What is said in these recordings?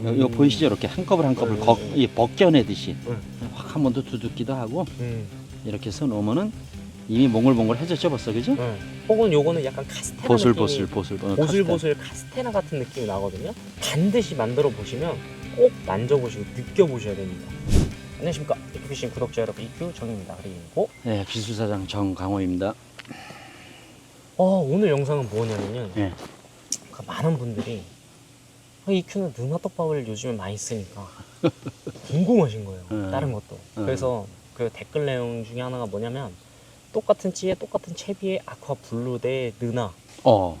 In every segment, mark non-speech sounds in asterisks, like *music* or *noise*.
이거 음. 보이시죠? 이렇게 한꺼풀 한꺼풀 네, 거, 네. 이 벗겨내듯이 네. 확한 번 더 두둑기도 하고 음. 이렇게 해서 놓으면은 이미 몽글몽글해졌죠 벌써 그죠? 네. 혹은 요거는 약간 카스테라 보슬보슬 느낌이 보슬 어, 보슬보슬 카스테라 같은 느낌이 나거든요. 반드시 만들어 보시면 꼭 만져보시고 느껴보셔야 됩니다. 안녕하십니까 이큐피싱 구독자 여러분 이큐 정입니다. 그리고 네, 기술사장 정강호입니다. 어, 오늘 영상은 뭐냐면요. 네. 그 많은 분들이 아, 이큐는 누나떡밥을 요즘에 많이 쓰니까 궁금하신 거예요. 음. 다른 것도. 음. 그래서 그 댓글 내용 중에 하나가 뭐냐면 똑같은 찌에 똑같은 채비에 아쿠아 블루 대 느나 어,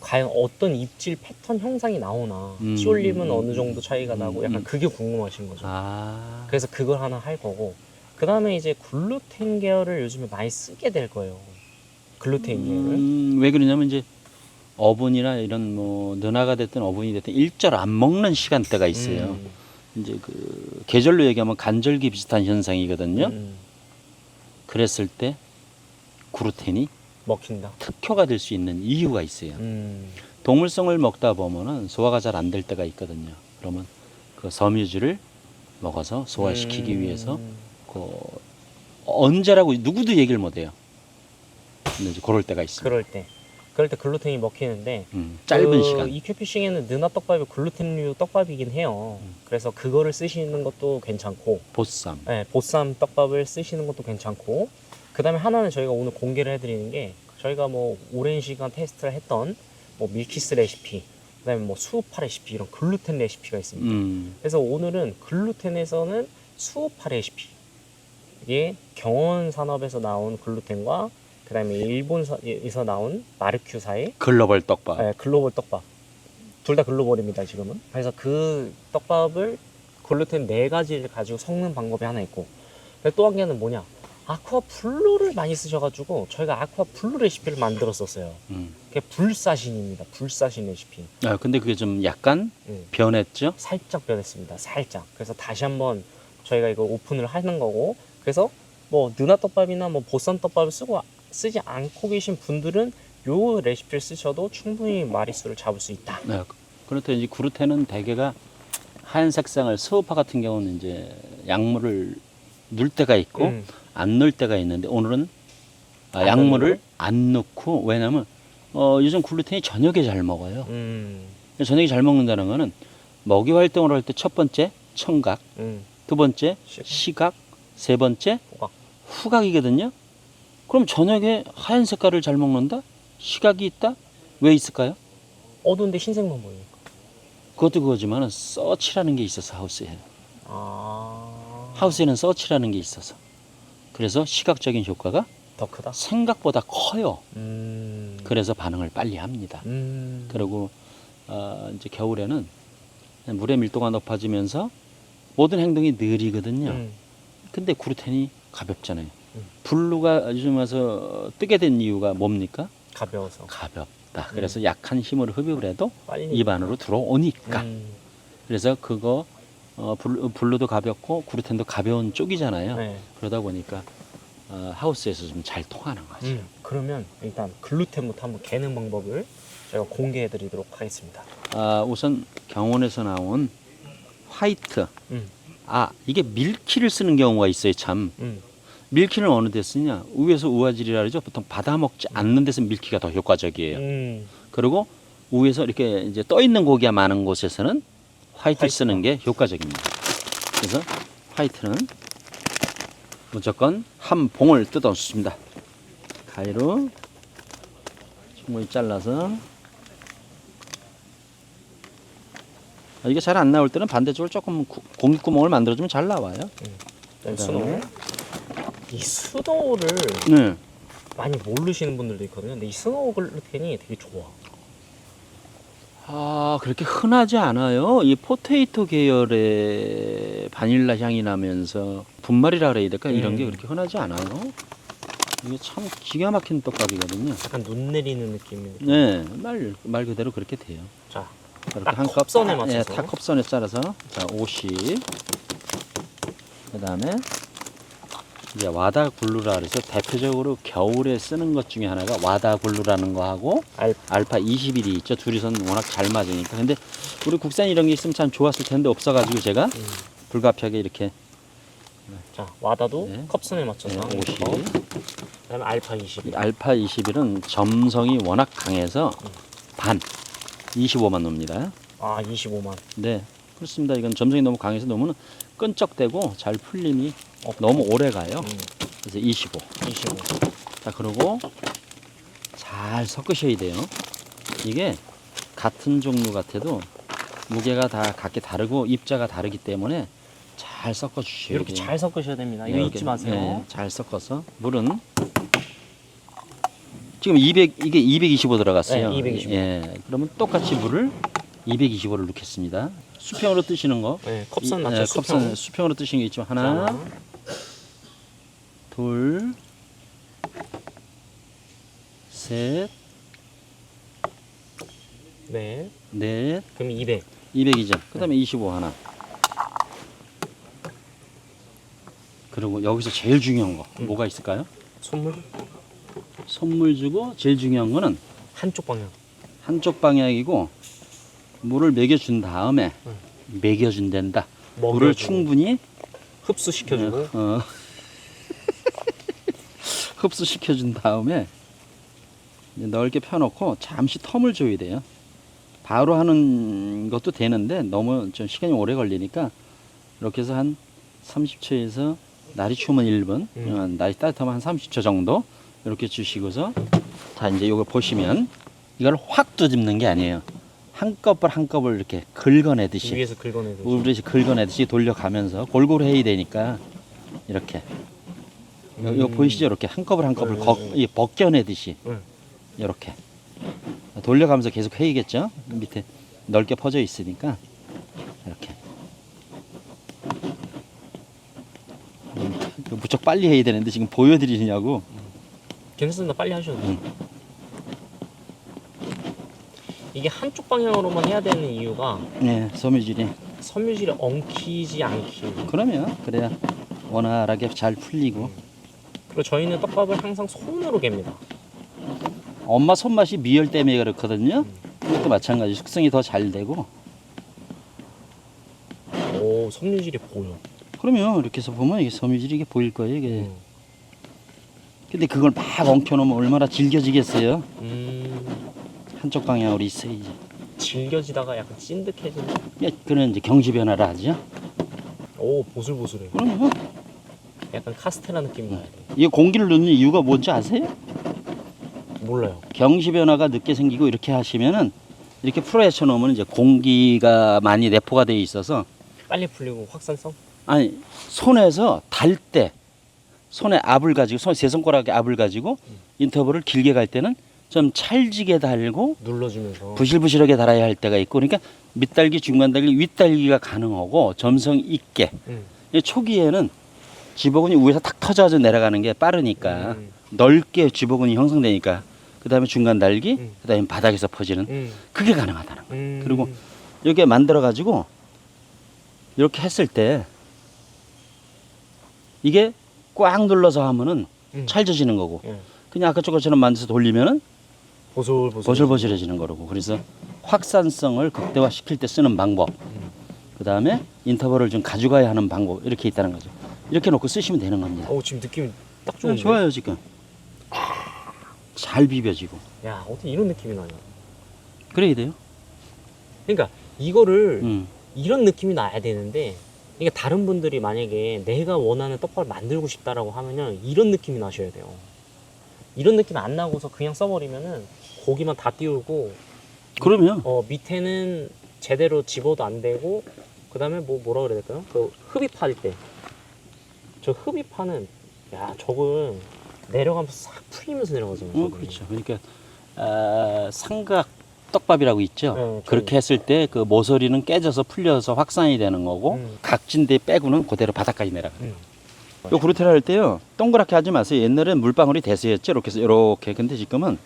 과연 어떤 입질 패턴 형상이 나오나 음. 찌 올림은 어느 정도 차이가 나고 음. 약간 그게 궁금하신 거죠. 아, 그래서 그걸 하나 할 거고 그 다음에 이제 글루텐 계열을 요즘에 많이 쓰게 될 거예요. 글루텐 계열을. 음, 왜 그러냐면 이제 어분이나 이런 뭐 너나가 됐든 어분이 됐든 일절 안 먹는 시간대가 있어요. 음. 이제 그 계절로 얘기하면 간절기 비슷한 현상이거든요. 음. 그랬을 때 그루텐이 먹힌다. 특효가 될 수 있는 이유가 있어요. 음. 동물성을 먹다 보면은 소화가 잘 안 될 때가 있거든요. 그러면 그 섬유질을 먹어서 소화시키기 음. 위해서 그 언제라고 누구도 얘기를 못 해요. 근데 이제 그럴 때가 있어요. 그럴 때. 그럴 때 글루텐이 먹히는데 음, 짧은 그 시간. 이큐피싱에는 느나 떡밥이 글루텐류 떡밥이긴 해요. 음. 그래서 그거를 쓰시는 것도 괜찮고, 보쌈. 네, 보쌈 떡밥을 쓰시는 것도 괜찮고, 그 다음에 하나는 저희가 오늘 공개를 해드리는 게 저희가 뭐 오랜 시간 테스트를 했던 뭐 밀키스 레시피, 그 다음에 뭐 수우파 레시피 이런 글루텐 레시피가 있습니다. 음, 그래서 오늘은 글루텐에서는 수우파 레시피. 이게 경원 산업에서 나온 글루텐과 그 다음에 일본에서 나온 마르큐사의 글로벌 떡밥. 네, 글로벌 떡밥. 둘 다 글로벌입니다, 지금은. 그래서 그 떡밥을 글루텐 네 가지를 가지고 섞는 방법이 하나 있고. 또 한 개는 뭐냐? 아쿠아 블루를 많이 쓰셔가지고 저희가 아쿠아 블루 레시피를 만들었었어요. 음. 그게 불사신입니다. 불사신 레시피. 아, 근데 그게 좀 약간 음. 변했죠? 살짝 변했습니다. 살짝. 그래서 다시 한번 저희가 이거 오픈을 하는 거고. 그래서 뭐 느나 떡밥이나 뭐 보쌈 떡밥을 쓰고 쓰지 않고 계신 분들은 요 레시피를 쓰셔도 충분히 마리수를 잡을 수 있다. 네. 그렇다 이제 구루텐은 대개가 하얀 색상을 스우파 같은 경우는 이제 약물을 넣을 때가 있고 음. 안 넣을 때가 있는데 오늘은 아, 안 약물을 안 넣고 왜냐면 어, 요즘 글루텐이 저녁에 잘 먹어요. 음. 저녁에 잘 먹는다는 거는 먹이 활동을 할 때 첫 번째 청각, 음. 두 번째 시각. 시각, 세 번째 호각. 후각 이거든요. 그럼 저녁에 하얀 색깔을 잘 먹는다? 시각이 있다? 왜 있을까요? 어두운데 흰색만 보이니까. 그것도 그거지만 서치라는 게 있어서 하우스에 아. 하우스에는 서치라는 게 있어서 그래서 시각적인 효과가 더 크다. 생각보다 커요. 음. 그래서 반응을 빨리 합니다. 음. 그리고 어, 이제 겨울에는 물의 밀도가 높아지면서 모든 행동이 느리거든요. 음. 근데 구루텐이 가볍잖아요. 음. 블루가 요즘 와서 뜨게 된 이유가 뭡니까? 가벼워서 가볍다. 그래서 약한 힘을 흡입을 해도 빨리 입 안으로 들어오니까. 음. 그래서 그거 어, 블루, 블루도 가볍고 구루텐도 가벼운 쪽이잖아요. 네. 그러다 보니까 어, 하우스에서 좀 잘 통하는 거죠. 음. 그러면 일단 글루텐부터 한번 개는 방법을 제가 공개해 드리도록 하겠습니다. 아, 우선 경원에서 나온 화이트. 음. 아 이게 밀키를 쓰는 경우가 있어요. 참 음. 밀키는 어느 데 쓰냐? 우에서 우아질이라 그러죠. 보통 받아 먹지 않는 데서 밀키가 더 효과적이에요. 음. 그리고 우에서 이렇게 이제 떠 있는 고기가 많은 곳에서는 화이트. 쓰는 게 효과적입니다. 그래서 화이트는 무조건 한 봉을 뜯어 줍니다. 가위로 충분히 잘라서 아, 이게 잘 안 나올 때는 반대쪽을 조금 구- 공기구멍을 만들어주면 잘 나와요. 일단 그다음에? 이 수노를 네. 많이 모르시는 분들도 있거든요. 근데 이 스노우 글루텐이 되게 좋아. 아 그렇게 흔하지 않아요. 이 포테이토 계열의 바닐라 향이 나면서 분말이라 그래야 될까 이런 게 음. 그렇게 흔하지 않아요. 이게 참 기가 막힌 떡밥이거든요. 약간 눈 내리는 느낌이. 네, 말, 말 그대로 그렇게 돼요. 자, 이렇게 딱 한 컵, 컵선에 예, 맞춰서. 다 컵선에 잘라서 자 50. 그 다음에 이제 와다 글루라 그래서 대표적으로 겨울에 쓰는 것 중에 하나가 와다 글루라는 거 하고 알 알파 21이 있죠. 둘이서는 워낙 잘 맞으니까. 근데 우리 국산 이런 게 있으면 참 좋았을 텐데 없어가지고 제가 음. 불가피하게 이렇게 자 와다도 네. 컵선에 맞춰서 네, 50. 그다음에 알파 20. 이 알파 21은 점성이 워낙 강해서 반 25만 놈입니다. 아 25만. 네, 그렇습니다. 이건 점성이 너무 강해서 너무 끈적대고 잘 풀림이 어. 너무 오래 가요. 음, 그래서 25. 25. 자, 그리고 잘 섞으셔야 돼요. 이게 같은 종류 같아도 무게가 다 각기 다르고 입자가 다르기 때문에 잘 섞어 주셔야 이렇게 돼요. 잘 섞으셔야 됩니다. 네, 이거 이렇게, 잊지 마세요. 네, 잘 섞어서 물은 지금 200 이게 225 들어갔어요. 네, 225. 예. 그러면 똑같이 물을 225를 넣겠습니다. 수평으로 뜨시는 거. 네, 컵선 예, 수평. 컵선 수평으로 뜨시는 게 있지만 하나, 자, 둘, 셋, 네. 넷, 그럼 200. 200이죠. 그다음에 25 하나. 그리고 여기서 제일 중요한 거 음. 뭐가 있을까요? 선물 선물 주고 제일 중요한 거는 한쪽 방향. 한쪽 방향이고 물을 먹여준 다음에 먹여준 된다. 물을 충분히 흡수시켜주고 어, *laughs* 흡수시켜준 다음에 넓게 펴놓고 잠시 텀을 줘야 돼요. 바로 하는 것도 되는데 너무 좀 시간이 오래 걸리니까 이렇게 해서 한 30초에서 날이 추우면 1분, 음. 어, 날이 따뜻하면 한 30초 정도 이렇게 주시고서 자 이제 이걸 보시면 이걸 확 뒤집는 게 아니에요. 한꺼풀 한꺼풀 이렇게 긁어내듯이 위에서 긁어내듯이. 우리 긁어내듯이 돌려가면서 골고루 해야 되니까 이렇게 요, 요 음. 보이시죠? 이렇게 한꺼풀 한꺼풀 네, 거, 네, 이 벗겨내듯이 네. 이렇게 돌려가면서 계속 해야겠죠? 밑에 넓게 퍼져 있으니까 이렇게 음, 무척 빨리 해야 되는데 지금 보여드리냐고 괜찮습니다. 빨리 하셔도 돼요. 음. 이게 한쪽 방향으로만 해야 되는 이유가 네 섬유질이 섬유질이 엉키지 않기. 그러면 그래야 원활하게 잘 풀리고 그리고 저희는 떡밥을 항상 손으로 갭니다. 엄마 손맛이 미열 때문에 그렇거든요. 이것도 마찬가지 숙성이 더 잘 되고 오, 섬유질이 보여. 그러면 이렇게 해서 보면 이게 섬유질이 이게 보일 거예요. 이게. 음. 근데 그걸 막 엉켜놓으면 얼마나 질겨지겠어요. 음, 한쪽 방향으로 있어야지. 질겨지다가 약간 찐득해지는. 예, 그는 이제 경지 변화를 하죠. 오, 보슬보슬해. 그러면 약간 카스테라 느낌이 나요. 이 공기를 넣는 이유가 뭔지 아세요? 몰라요. 경시 변화가 늦게 생기고 이렇게 하시면은 이렇게 풀어헤쳐 놓으면 이제 공기가 많이 내포가 되어 있어서 빨리 풀리고 확산성? 아니 손에서 달 때 손에 압을 가지고 손 세 손가락에 압을 가지고 인터벌을 길게 갈 때는 좀 찰지게 달고 눌러주면서. 부실부실하게 달아야 할 때가 있고 그러니까 밑달기 중간달기 윗달기가 가능하고 점성 있게 음. 이 초기에는 지버근이 위에서 탁 터져서 내려가는 게 빠르니까 음. 넓게 지버근이 형성되니까 그 다음에 중간 달기 음. 그 다음에 바닥에서 퍼지는 음. 그게 가능하다는 거예요 음. 그리고 이렇게 만들어 가지고 이렇게 했을 때 이게 꽉 눌러서 하면은 음. 찰져지는 거고 예. 그냥 아까 저것처럼 만들어서 돌리면은 보슬보슬. 보슬보슬해지는 거고 그래서 확산성을 극대화 시킬 때 쓰는 방법 음. 그 다음에 인터벌을 좀 가져가야 하는 방법 이렇게 있다는 거죠 이렇게 놓고 쓰시면 되는 겁니다 오, 지금 느낌이 딱 네, 좋은데. 좋아요 지금 잘 비벼지고 야, 어떻게 이런 느낌이 나냐. 그래야 돼요 그러니까 이거를 음. 이런 느낌이 나야 되는데 그러니까 다른 분들이 만약에 내가 원하는 떡밥을 만들고 싶다라고 하면은 이런 느낌이 나셔야 돼요. 이런 느낌 안 나고서 그냥 써버리면은 고기만 다 띄우고 그러면 어 밑에는 제대로 집어도 안 되고 그 다음에 뭐 뭐라 그래야 될까요? 그 흡입할 때 저 흡입하는 야 저건 내려가면서 싹 풀리면서 내려가잖아요. 어. 그렇죠 그러니까 아, 삼각 떡밥이라고 있죠 네, 그렇게 했을 때 그 모서리는 깨져서 풀려서 확산이 되는 거고 음. 각진대 빼고는 그대로 바닥까지 내려가. 음. 요 그루테라 할 때요 동그랗게 하지 마세요. 옛날엔 물방울이 대수였죠. 이렇게 해서 이렇게 근데 지금은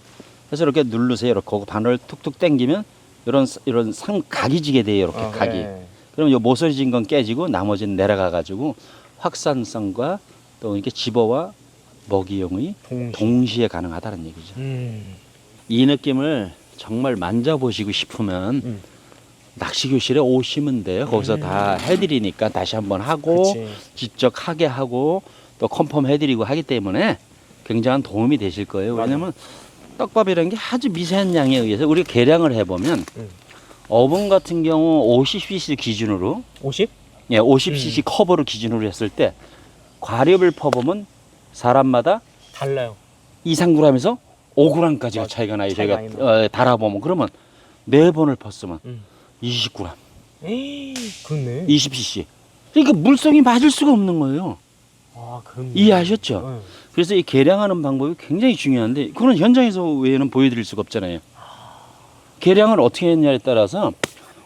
그래서 이렇게 누르세요. 이렇게 바늘 툭툭 당기면 이런 이런 상 각이 지게 돼요. 이렇게 아, 각이. 네. 그럼 요 모서리 진 건 깨지고 나머지는 내려가 가지고 확산성과 또 이렇게 집어와 먹이용이 동시. 동시에 가능하다는 얘기죠. 음. 이 느낌을 정말 만져보시고 싶으면 음. 낚시 교실에 오시면 돼요. 거기서 음. 다 해드리니까 다시 한번 하고 그치. 직접 하게 하고 또 컨펌 해드리고 하기 때문에 굉장한 도움이 되실 거예요. 맞아. 왜냐면 떡밥이라는 게 아주 미세한 양에 의해서 우리가 계량을 해보면 음. 어분 같은 경우 50cc 기준으로 50? 예, 50cc 음. 커버를 기준으로 했을 때 과립을 퍼보면 사람마다 달라요. 2, 3g에서 5g까지가 맞아. 차이가 나요. 차이가 저희가 많이 나요. 어, 달아보면 그러면 네 번을 펐으면 음. 20g, 에이, 그렇네. 20cc. 그러니까 물성이 맞을 수가 없는 거예요. 아, 그렇네. 이해하셨죠? 응. 그래서 이 계량하는 방법이 굉장히 중요한데 그거는 현장에서 외에는 보여드릴 수가 없잖아요. 계량을 어떻게 했냐에 따라서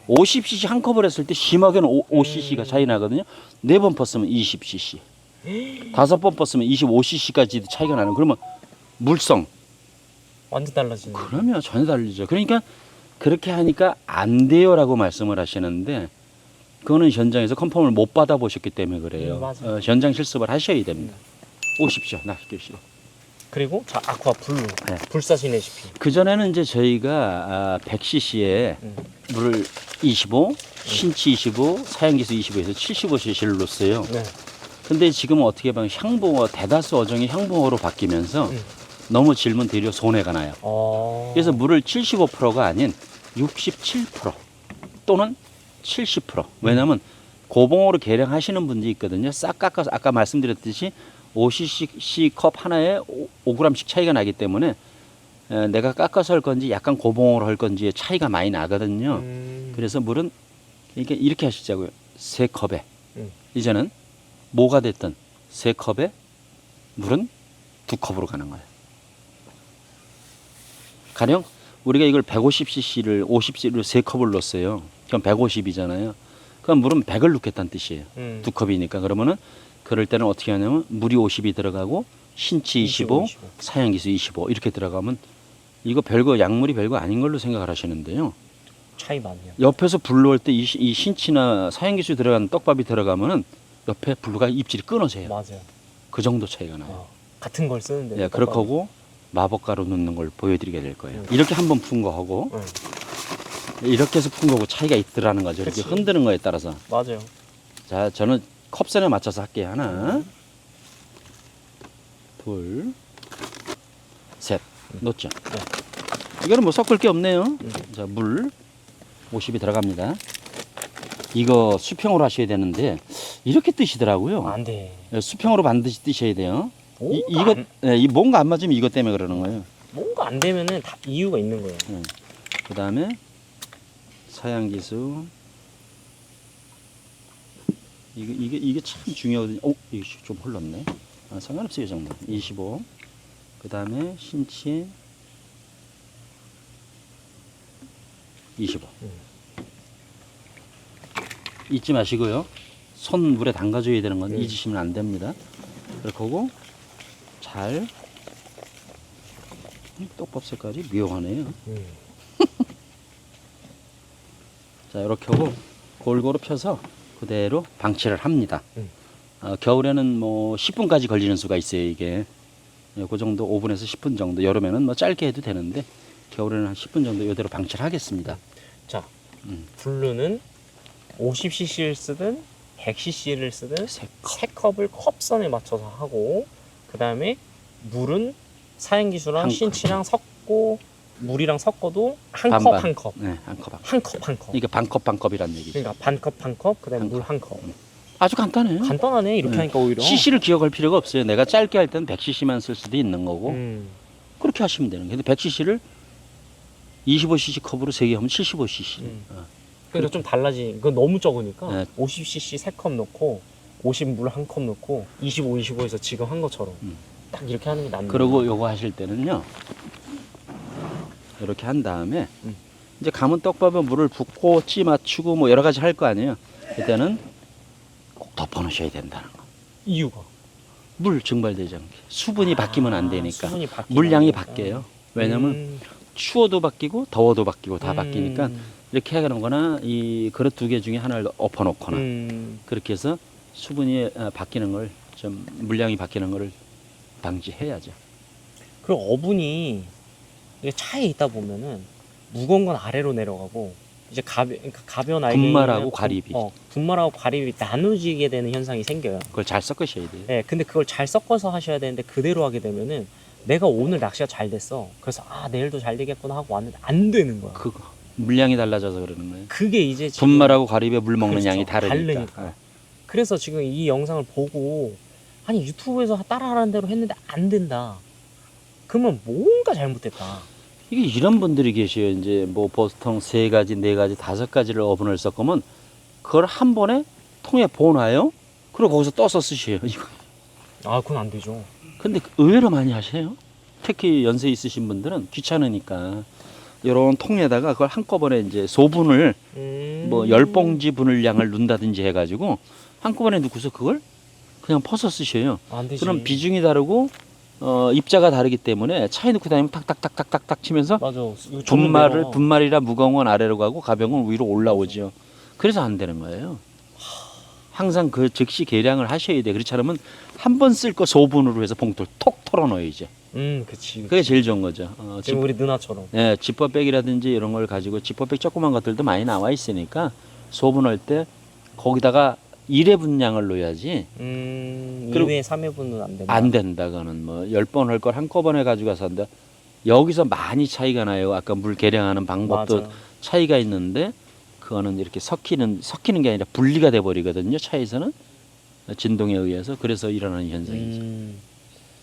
50cc 한 컵을 했을 때 심하게는 5, c c 가 차이 나거든요. 네번 펐으면 20cc, 다섯 번 펐으면 25cc까지도 차이가 나는. 그러면 물성 완전 달라지네. 그러면 전혀 다르죠. 그러니까 그렇게 하니까 안 돼요라고 말씀을 하시는데 그거는 현장에서 컨펌을 못 받아 보셨기 때문에 그래요. 음. 어, 현장 실습을 하셔야 됩니다. 오십시오, 낚시교실. 그리고 자, 아쿠아 블루. 네. 불사신 레시피. 그 전에는 이제 저희가 아, 100cc에 음. 물을 25, 신치 25, 사용기수 25에서 75cc를 넣었어요. 네. 근데 지금은 어떻게 보면 향붕어 대다수 어종이 향붕어로 바뀌면서 음. 너무 질문 되려 손해가 나요. 어. 그래서 물을 75%가 아닌 67% 또는 70% 왜냐하면 고봉으로 계량하시는 분들이 있거든요. 싹 깎아서 아까 말씀드렸듯이 50cc 컵 하나에 5g씩 차이가 나기 때문에 에, 내가 깎아서 할 건지 약간 고봉으로 할 건지의 차이가 많이 나거든요. 음. 그래서 물은 이렇게 이렇게 하시자고요. 세 컵에 음. 이제는 뭐가 됐든 세 컵에 물은 두 컵으로 가는 거예요. 가령 우리가 이걸 150cc를 50cc를 세 컵을 넣었어요. 그럼 150이잖아요. 그럼 물은 100을 넣겠다는 뜻이에요. 음. 두 컵이니까 그러면은 그럴 때는 어떻게 하냐면 물이 50이 들어가고 신치 25, 25. 사용기수 25 이렇게 들어가면 이거 별거 약물이 별거 아닌 걸로 생각을 하시는데요. 차이 많네요. 옆에서 불 넣을 때이 신치나 사용기수 들어가는 떡밥이 들어가면은 옆에 불가 입질이 끊어져요. 맞아요. 그 정도 차이가 나요. 어. 같은 걸 쓰는데. 예, 그렇게 하고 마법가루 넣는 걸 보여드리게 될 거예요. 음. 이렇게 한 번 푼 거 하고 응. 이렇게 해서 푼 거고 차이가 있더라는 거죠. 이렇게 그치. 흔드는 거에 따라서. 맞아요. 자, 저는 컵선에 맞춰서 할게요. 하나, 둘, 셋. 놓죠. 이거는 뭐 섞을 게 없네요. 자, 물 50이 들어갑니다. 이거 수평으로 하셔야 되는데 이렇게 뜨시더라고요. 안 돼. 예, 수평으로 반드시 뜨셔야 돼요. 이, 뭔가 이거 안, 예, 이 뭔가 안 맞으면 이것 때문에 그러는 거예요. 뭔가 안 되면은 다 이유가 있는 거예요. 그 다음에 사양기수 이게 이게 이게 참 중요하거든요. 오, 이게 좀 흘렀네. 아, 상관없어요, 이 정도. 25. 그 다음에 신치 25. 음. 잊지 마시고요. 손 물에 담가줘야 되는 건 음. 잊으시면 안 됩니다. 그렇게 하고 잘 음, 떡밥 색깔이 묘하네요. 음. *laughs* 자 이렇게 하고 골고루 펴서 그대로 방치를 합니다. 음. 어, 겨울에는 뭐 10분까지 걸리는 수가 있어요 이게. 예, 그 정도 5분에서 10분 정도 여름에는 뭐 짧게 해도 되는데 겨울에는 한 10분 정도 이대로 방치를 하겠습니다. 자, 음. 블루는 50cc를 쓰든 100cc를 쓰든 세세 컵을 컵선에 맞춰서 하고 그 다음에 물은 컵. 신치랑 섞고 물이랑 섞어도 한 반반. 컵한 컵. 네, 한 컵. 한 컵. 한 컵 한 컵. 이게 반컵 반컵이란 얘기죠. 그러니까 반컵 한 컵, 그다음 에 한 물 한 컵. 아주 간단해요. 간단하네 이렇게 네. 하니까 오히려. CC를 기억할 필요가 없어요. 내가 짧게 할 때는 100cc만 쓸 수도 있는 거고 음. 그렇게 하시면 되는 거예요. 근데 100cc를 25cc 컵으로 3개 하면 75cc. 음. 어. 그러니까 좀 달라지. 그건 너무 적으니까 네. 50cc 세 컵 넣고 50물 한 컵 넣고 25, 25에서 지금 한 것처럼 음. 딱 이렇게 하는 게 낫네. 그리고 요거 하실 때는요. 이렇게 한 다음에 음. 이제 감은 떡밥에 물을 붓고 찌 맞추고 뭐 여러 가지 할 거 아니에요. 그때는 꼭 덮어 놓으셔야 된다는 거. 이유가 물 증발되지 않게. 수분이 바뀌면 안 되니까. 아, 수분이 물량이. 바뀌어요. 왜냐면 음. 추워도 바뀌고 더워도 바뀌고 다 음. 바뀌니까 이렇게 하거나 이 그릇 두 개 중에 하나를 엎어 놓거나 음. 그렇게 해서 수분이 어, 바뀌는 걸 좀 물량이 바뀌는 거를 방지해야죠. 그리고 어분이 차에 있다 보면은 무거운 건 아래로 내려가고 이제 가벼 그러니까 가벼운 알갱이는 분말하고 분- 과립이. 어, 분말하고 과립이 나누지게 되는 현상이 생겨요. 그걸 잘 섞으셔야 돼요. 예, 근데 그걸 잘 섞어서 하셔야 되는데 그대로 하게 되면은 내가 오늘 낚시가 잘 됐어. 그래서 아 내일도 잘 되겠구나 하고 왔는데 안 되는 거야. 그 물량이 달라져서 그러는 거예요. 그게 이제 지금 분말하고 과립에 물 먹는 그렇죠. 양이 다르니까. 다르니까. 네. 그래서 지금 이 영상을 보고 아니 유튜브에서 따라하라는 대로 했는데 안 된다. 그러면 뭔가 잘못됐다. 이게 이런 분들이 계셔요. 이제 뭐 보통 세 가지, 네 가지, 다섯 가지를 어분을 섞으면 그걸 한 번에 통에 보나요? 그리고 거기서 떠서 쓰셔요. 이거. 아 그건 안 되죠. 근데 의외로 많이 하세요. 특히 연세 있으신 분들은 귀찮으니까 이런 통에다가 그걸 한꺼번에 이제 소분을 음... 뭐열 봉지 분을 양을 넣는다든지 해가지고 한꺼번에 넣고서 그걸 그냥 퍼서 쓰셔요. 안 되지. 그럼 비중이 다르고 어, 입자가 다르기 때문에 차에 넣고 다니면 탁탁탁탁탁탁 치면서 맞아. 이거 분말을. 분말이라 무거운 건 아래로 가고 가벼운 건 위로 올라오죠. 그래서 안 되는 거예요. 항상 그 즉시 계량을 하셔야 돼. 그렇지 않으면 한 번 쓸 거 소분으로 해서 봉투를 톡 털어넣어야지. 음, 그치. 그게 제일 좋은 거죠. 어, 지, 지금 우리 누나처럼. 예, 지퍼백이라든지 이런 걸 가지고 지퍼백 조그만 것들도 많이 나와 있으니까 소분할 때 거기다가 1회 분량을 넣어야지 음, 그리고 2회, 3회분은 안 된다. 안 된다. 그는 뭐 10번 할 걸 한꺼번에 가져가서 한다. 여기서 많이 차이가 나요. 아까 물 계량하는 방법도 맞아. 차이가 있는데 그거는 이렇게 섞이는 섞이는 게 아니라 분리가 돼 버리거든요. 차에서는 진동에 의해서 그래서 일어나는 현상이죠. 음.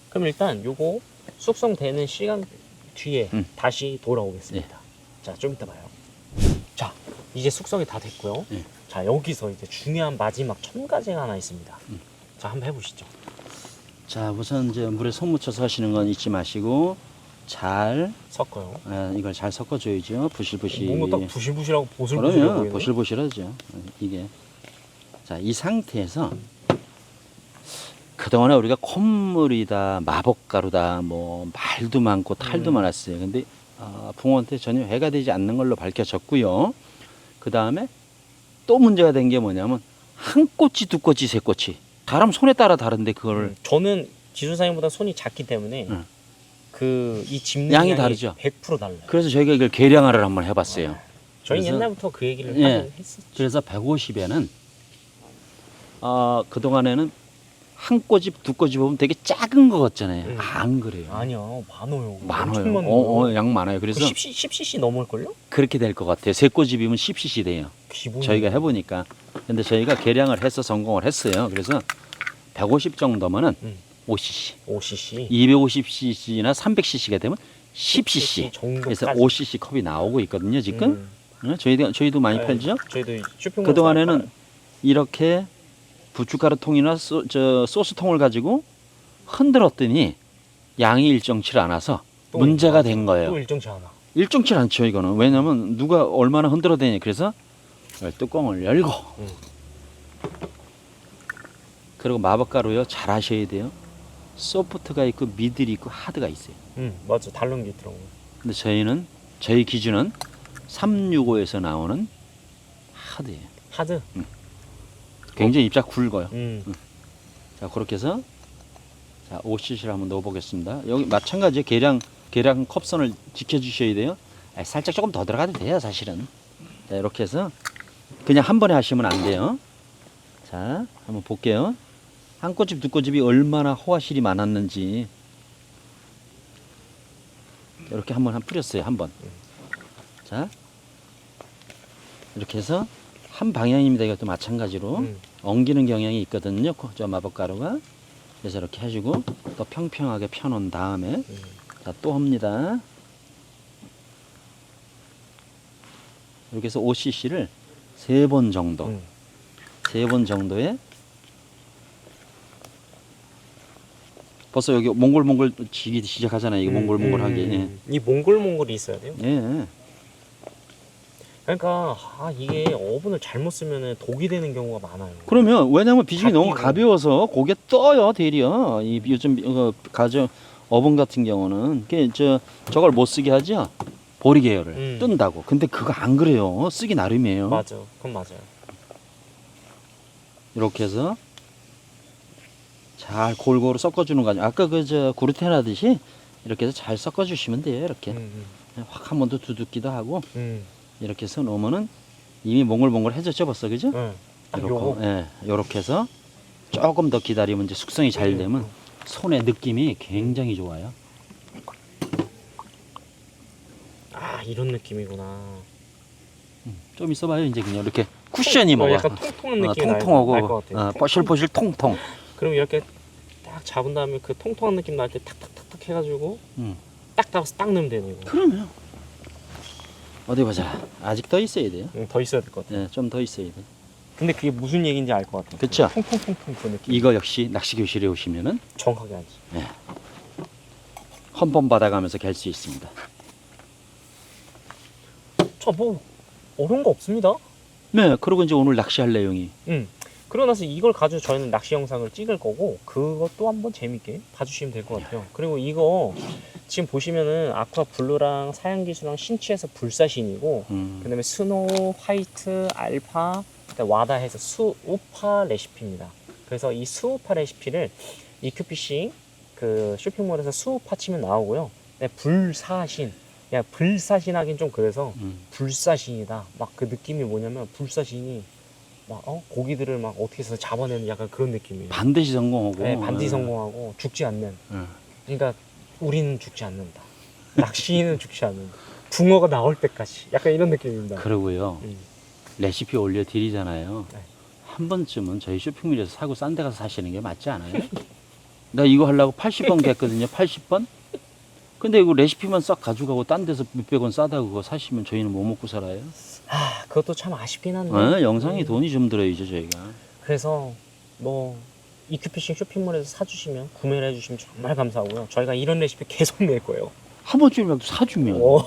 그럼 일단 요거 숙성되는 시간 뒤에 음. 다시 돌아오겠습니다. 자, 좀 이따 봐요. 자, 이제 숙성이 다 됐고요. 예. 자, 여기서 이제 중요한 마지막 첨가제가 하나 있습니다. 음. 자, 한번 해보시죠. 자, 우선 이제 물에 손 묻혀서 하시는 건 잊지 마시고 잘 섞어요. 아, 이걸 잘 섞어줘야죠. 부실부실. 뭔가 딱 부실부실하고 보슬보슬해 그러면 보이네. 보실보실하죠. 어, 이게 자 이 상태에서 그동안에 우리가 콧물이다 마법가루다 뭐 말도 많고 탈도 음. 많았어요. 근데 아, 붕어한테 전혀 해가 되지 않는 걸로 밝혀졌고요. 그 다음에 또 문제가 된 게 뭐냐면 한 꼬치 두 꼬치 세 꼬치 사람 손에 따라 다른데 그걸 음, 저는 지수사님보다 손이 작기 때문에 응. 그이 집는 양이 다르죠? 100% 달라요. 그래서 저희가 이걸 계량화를 한번 해봤어요. 저희 그래서- 옛날부터 그 얘기를 예. 하긴 했었죠. 그래서 150에는 어, 그동안에는 한 꼬집 두 꼬집 보면 되게 작은 거 같잖아요. 음. 안 그래요. 아니요, 많아요. 많아요. 어, 어, 양 많아요. 그래서 10cc, 10cc 넘을걸요? 그렇게 될 것 같아요. 세 꼬집이면 10cc 돼요. 기본. 저희가 해보니까. 근데 저희가 계량을 해서 성공을 했어요. 그래서 150 정도면은 음. 5cc, 5cc. 250cc나 300cc가 되면 10cc. 정도까지. 그래서 5cc 컵이 나오고 있거든요. 지금 음. 어, 저희도 저희도 많이 네, 팔죠. 저희도 쇼핑몰 그 동안에는 이렇게 부추가루 통이나 소, 저 소스 통을 가지고 흔들었더니 양이 일정치 않아서 문제가 된 거예요. 또 일정치 않아. 일정치 않죠 이거는 왜냐면 누가 얼마나 흔들어대니 그래서 뚜껑을 열고 음. 그리고 마법가루요 잘 하셔야 돼요. 소프트가 있고 미들이 있고 하드가 있어요. 응, 맞아. 다른 게 있더라고. 근데 저희는 저희 기준은 365에서 나오는 하드예요. 하드. 굉장히 입자 굵어요. 음. 자 그렇게 해서 자 5cc를 한번 넣어보겠습니다. 여기 마찬가지에 계량 계량 컵선을 지켜주셔야 돼요. 아, 살짝 조금 더 들어가도 돼요 사실은. 자 이렇게 해서 그냥 한 번에 하시면 안 돼요. 자 한번 볼게요. 한 꼬집 두 꼬집이 얼마나 호화실이 많았는지 이렇게 한번 한 뿌렸어요 한 번. 자 이렇게 해서 한 방향입니다. 이것도 마찬가지로. 음. 엉기는 경향이 있거든요. 코- 저 마법가루가. 그래서 이렇게 해주고 또 평평하게 펴놓은 다음에 음. 자또 합니다. 이렇게 해서 5cc를 세 번 정도, 음. 세번 정도에 벌써 여기 몽골몽골 지기 시작하잖아요. 이게 몽골몽골하게. 음. 이 몽골몽골이 있어야 돼요. 예. 예. 그러니까 아, 이게 어분을 잘못 쓰면 독이 되는 경우가 많아요. 그러면 왜냐면 비중이 너무 바뀌고. 가벼워서 고개 떠요 대리요. 이 요즘 어, 가정 어분 같은 경우는 그저 저걸 못 쓰게 하죠. 보리 계열을 음. 뜬다고. 근데 그거 안 그래요. 쓰기 나름이에요. 맞아. 그건 맞아요. 이렇게 해서 잘 골고루 섞어주는 거죠. 아까 그 저 구르텐 하듯이 이렇게 해서 잘 섞어주시면 돼요. 이렇게 음, 확한 번 더 두둑기도 하고 음, 이렇게 해서 놓으면은 이미 몽글몽글해졌죠 벌써 그죠? 음. 딱 요렇게. 예, 요렇게 해서 조금 더 기다리면 이제 숙성이 잘 음, 되면 손의 느낌이 굉장히 좋아요. 아 이런 느낌이구나. 음, 좀 있어봐요 이제 그냥 이렇게 쿠션이 어, 먹어. 약간 통통한 어, 느낌이 날- 통통하고 같아요. 어, 뽀실뽀실 통통. 그럼 이렇게 딱 잡은 다음에 그 통통한 느낌 날 때 탁탁탁탁 해가지고 음. 딱 잡아서 딱 넣으면 되네 이거. 그러면 어디 보자. 아직 더 있어야 돼요. 음, 더 있어야 될 것 같아. 예, 좀 더 있어야 돼. 근데 그게 무슨 얘기인지 알 것 같아. 그쵸? 통통통통 그 느낌. 이거 역시 낚시 교실에 오시면은 정확하게 알지. 헌법 받아가면서 갤 수 있습니다. 저 뭐 어려운 거 없습니다. 네, 그리고 이제 오늘 낚시할 내용이 음. 그러고 나서 이걸 가지고 저희는 낚시 영상을 찍을 거고 그것도 한번 재밌게 봐주시면 될 것 같아요. 그리고 이거 지금 보시면은 아쿠아 블루랑 사양기수랑 신치에서 불사신이고 음, 그다음에 스노우, 화이트, 알파, 와다 해서 수우파 레시피입니다. 그래서 이 수우파 레시피를 이큐피싱 그 쇼핑몰에서 수우파 치면 나오고요. 네, 불사신, 야 불사신 하긴 좀 그래서 음. 불사신이다. 막 그 느낌이 뭐냐면 불사신이 막 어? 고기들을 막 어떻게 해서 잡아내는 약간 그런 느낌이에요. 반드시 성공하고 네, 반드시 예, 성공하고 죽지 않는. 예. 그러니까 우리는 죽지 않는다. 낚시인은 죽지 않는다. 붕어가 나올 때까지. 약간 이런 느낌입니다. 그러고요 음. 레시피 올려드리잖아요. 네. 한 번쯤은 저희 쇼핑몰에서 사고 싼 데 가서 사시는 게 맞지 않아요? *laughs* 나 이거 하려고 80번 겠거든요. 80번? 근데 이거 레시피만 싹 가져가고 딴 데서 몇백 원 싸다 그거 사시면 저희는 뭐 먹고 살아요? 아, 그것도 참 아쉽긴 한데. 어, 영상이 음. 돈이 좀 들어야죠 저희가. 그래서 뭐 이큐피싱 쇼핑몰에서 사주시면 구매를 해주시면 정말 감사하고요. 저희가 이런 레시피 계속 낼 거예요. 한 번쯤이라도 사주면 어.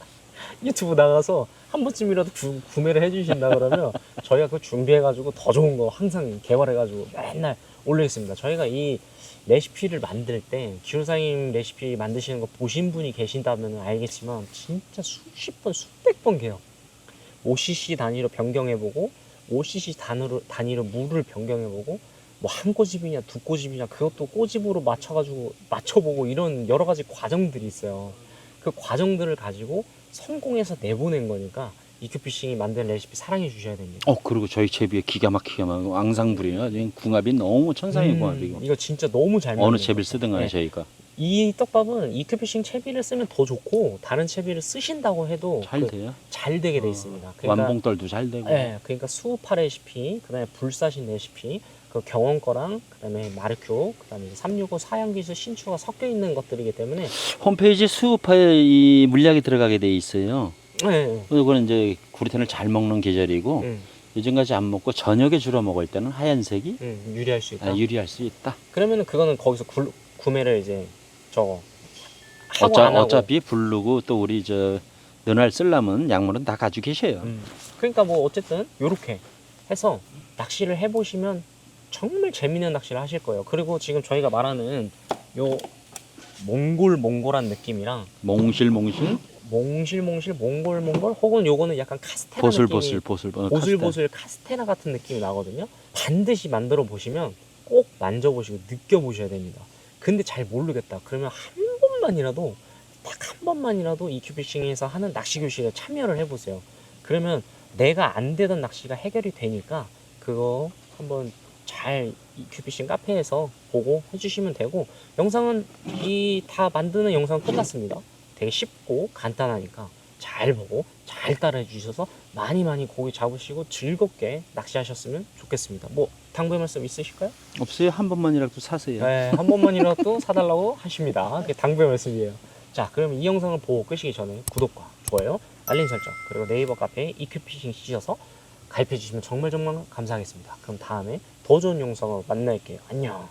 *laughs* 유튜브 나가서 한 번쯤이라도 구, 구매를 해주신다 그러면 저희가 그 준비해가지고 더 좋은 거 항상 개발해가지고 맨날 올리겠습니다. 저희가 이 레시피를 만들 때 기호사님 레시피 만드시는 거 보신 분이 계신다면 알겠지만 진짜 수십 번 수백 번 개요. 5cc 단위로 변경해보고 5cc 단위로, 단위로 물을 변경해보고 뭐 한 꼬집이냐 두 꼬집이냐 그것도 꼬집으로 맞춰가지고 맞춰보고 이런 여러 가지 과정들이 있어요. 그 과정들을 가지고 성공해서 내보낸 거니까 이큐피싱이 만든 레시피 사랑해 주셔야 됩니다. 어 그리고 저희 채비에 기가 막히게 막 앙상불이에요. 지금 궁합이 너무 천상의 음, 궁합이고 이거 진짜 너무 잘 어느 채비를. 쓰든 간에 네. 저희가 이 떡밥은 이큐피싱 채비를 쓰면 더 좋고 다른 채비를 쓰신다고 해도 잘 그- 돼요. 잘 되게 돼 어, 있습니다. 그러니까 완봉떨도 잘 되고. 네, 그러니까 수우파 레시피, 그다음에 불사신 레시피, 그 경원 거랑 그다음에 마르큐, 그다음에 365 사양기술 신추가 섞여 있는 것들이기 때문에 홈페이지 수우파에 이 물약이 들어가게 돼 있어요. 네, 이거는 이제 구리텐을 잘 먹는 계절이고 음, 요즘까지 안 먹고 저녁에 주로 먹을 때는 하얀색이 음, 유리할 수 있다. 아, 유리할 수 있다. 그러면은 그거는 거기서 구, 구매를 이제 저거 하고 어차, 안 하고. 어차피 부르고 또 우리 저 연할 쓸라면 약물은 다 가지고 계셔요. 음. 그러니까 뭐 어쨌든 요렇게 해서 낚시를 해보시면 정말 재밌는 낚시를 하실 거예요. 그리고 지금 저희가 말하는 요 몽골 몽골한 느낌이랑 몽실 몽실, 몽실 몽실 몽골 몽골 혹은 요거는 약간 카스테라 보슬보슬, 느낌이 보슬, 어, 보슬 보슬 카스테라 같은 느낌이 나거든요. 반드시 만들어 보시면 꼭 만져보시고 느껴보셔야 됩니다. 근데 잘 모르겠다. 그러면 한 번만이라도 딱 한 번만이라도 이큐피싱에서 하는 낚시 교실에 참여를 해보세요. 그러면 내가 안 되던 낚시가 해결이 되니까 그거 한번 잘 이 큐피싱 카페에서 보고 해주시면 되고 영상은 이 다 만드는 영상 끝났습니다. 되게 쉽고 간단하니까 잘 보고 잘 따라해 주셔서 많이 많이 고기 잡으시고 즐겁게 낚시하셨으면 좋겠습니다. 뭐 당부의 말씀 있으실까요? 없어요. 한 번만이라도 사세요. 네, 한 번만이라도 *laughs* 사달라고 하십니다. 그게 당부의 말씀이에요. 자, 그럼 이 영상을 보고 끄시기 전에 구독과 좋아요, 알림 설정, 그리고 네이버 카페에 이큐피싱 치셔서 가입해 주시면 정말 정말 감사하겠습니다. 그럼 다음에 더 좋은 영상으로 만날게요. 안녕.